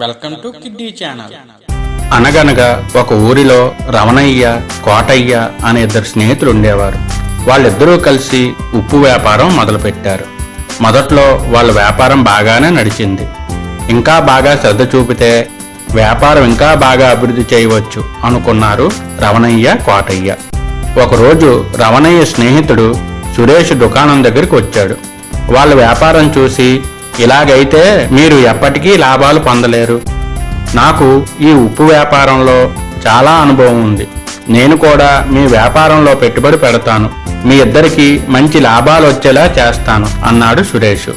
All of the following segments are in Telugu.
వెల్కమ్ టు కిడ్డీ ఛానల్ అనగనగా ఒక ఊరిలో రమణయ్య కోటయ్య అనే ఇద్దరు స్నేహితులు ఉండేవారు. వాళ్ళిద్దరూ కలిసి ఉప్పు వ్యాపారం మొదలుపెట్టారు. మొదట్లో వాళ్ళ వ్యాపారం బాగానే నడిచింది. ఇంకా బాగా శ్రద్ధ చూపితే వ్యాపారం ఇంకా బాగా అభివృద్ధి చేయవచ్చు అనుకున్నారు రమణయ్య కోటయ్య. ఒకరోజు రమణయ్య స్నేహితుడు సురేష్ దుకాణం దగ్గరికి వచ్చాడు. వాళ్ళ వ్యాపారం చూసి ఇలాగైతే మీరు ఎప్పటికీ లాభాలు పొందలేరు. నాకు ఈ ఉప్పు వ్యాపారంలో చాలా అనుభవం ఉంది. నేను కూడా మీ వ్యాపారంలో పెట్టుబడి పెడతాను. మీ ఇద్దరికి మంచి లాభాలు వచ్చేలా చేస్తాను అన్నాడు సురేష్.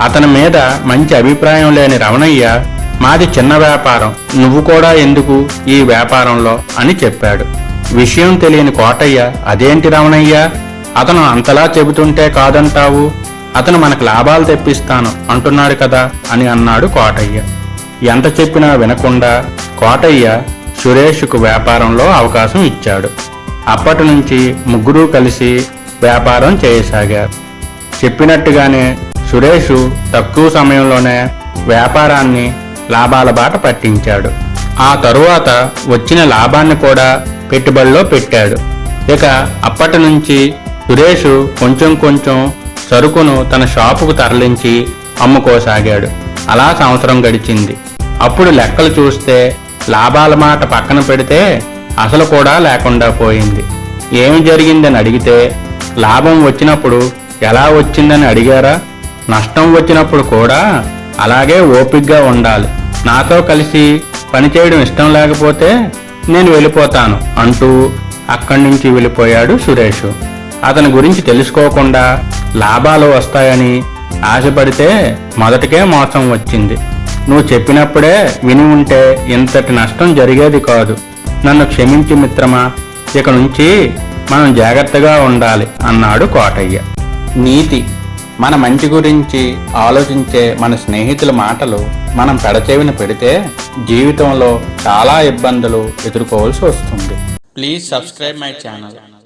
అతని మీద మంచి అభిప్రాయం లేని రమణయ్య మాది చిన్న వ్యాపారం నువ్వు కూడా ఎందుకు ఈ వ్యాపారంలో? అని చెప్పాడు. విషయం తెలియని కోటయ్య అదేంటి రమణయ్య? అతను అంతలా చెబుతుంటే కాదంటావు? అతను మనకు లాభాలు తెప్పిస్తాను అంటున్నాడు కదా అని అన్నాడు కోటయ్య. ఎంత చెప్పినా వినకుండా కోటయ్య సురేష్కు వ్యాపారంలో అవకాశం ఇచ్చాడు. అప్పటి నుంచి ముగ్గురు కలిసి వ్యాపారం చేయసాగారు. చెప్పినట్టుగానే సురేష్ తక్కువ సమయంలోనే వ్యాపారాన్ని లాభాల బాట పట్టించాడు. ఆ తరువాత వచ్చిన లాభాన్ని కూడా పెట్టుబడిలో పెట్టాడు. ఇక అప్పటి నుంచి సురేష్ కొంచెం కొంచెం సరుకును తన షాపుకు తరలించి అమ్ముకోసాగాడు. అలా సంవత్సరం గడిచింది. అప్పుడు లెక్కలు చూస్తే లాభాల మాట పక్కన పెడితే అసలు కూడా లేకుండా పోయింది. ఏమి జరిగిందని అడిగితే లాభం వచ్చినప్పుడు ఎలా వచ్చిందని అడిగారా? నష్టం వచ్చినప్పుడు కూడా అలాగే ఓపిగ్గా ఉండాలి. నాతో కలిసి పనిచేయడం ఇష్టం లేకపోతే నేను వెళ్ళిపోతాను అంటూ అక్కడి నుంచి వెళ్ళిపోయాడు సురేష్. అతని గురించి తెలుసుకోకుండా లాభాలు వస్తాయని ఆశపడితే మొదటికే మోసం వచ్చింది. నువ్వు చెప్పినప్పుడే విని ఉంటే ఇంతటి నష్టం జరిగేది కాదు. నన్ను క్షమించి మిత్రమా? ఇక నుంచి మనం జాగ్రత్తగా ఉండాలి అన్నాడు కోటయ్య. నీతి మన మంచి గురించి ఆలోచించే మన స్నేహితుల మాటలు మనం పెడచెవిన పెడితే జీవితంలో చాలా ఇబ్బందులు ఎదుర్కోవాల్సి వస్తుంది. Please subscribe my channel.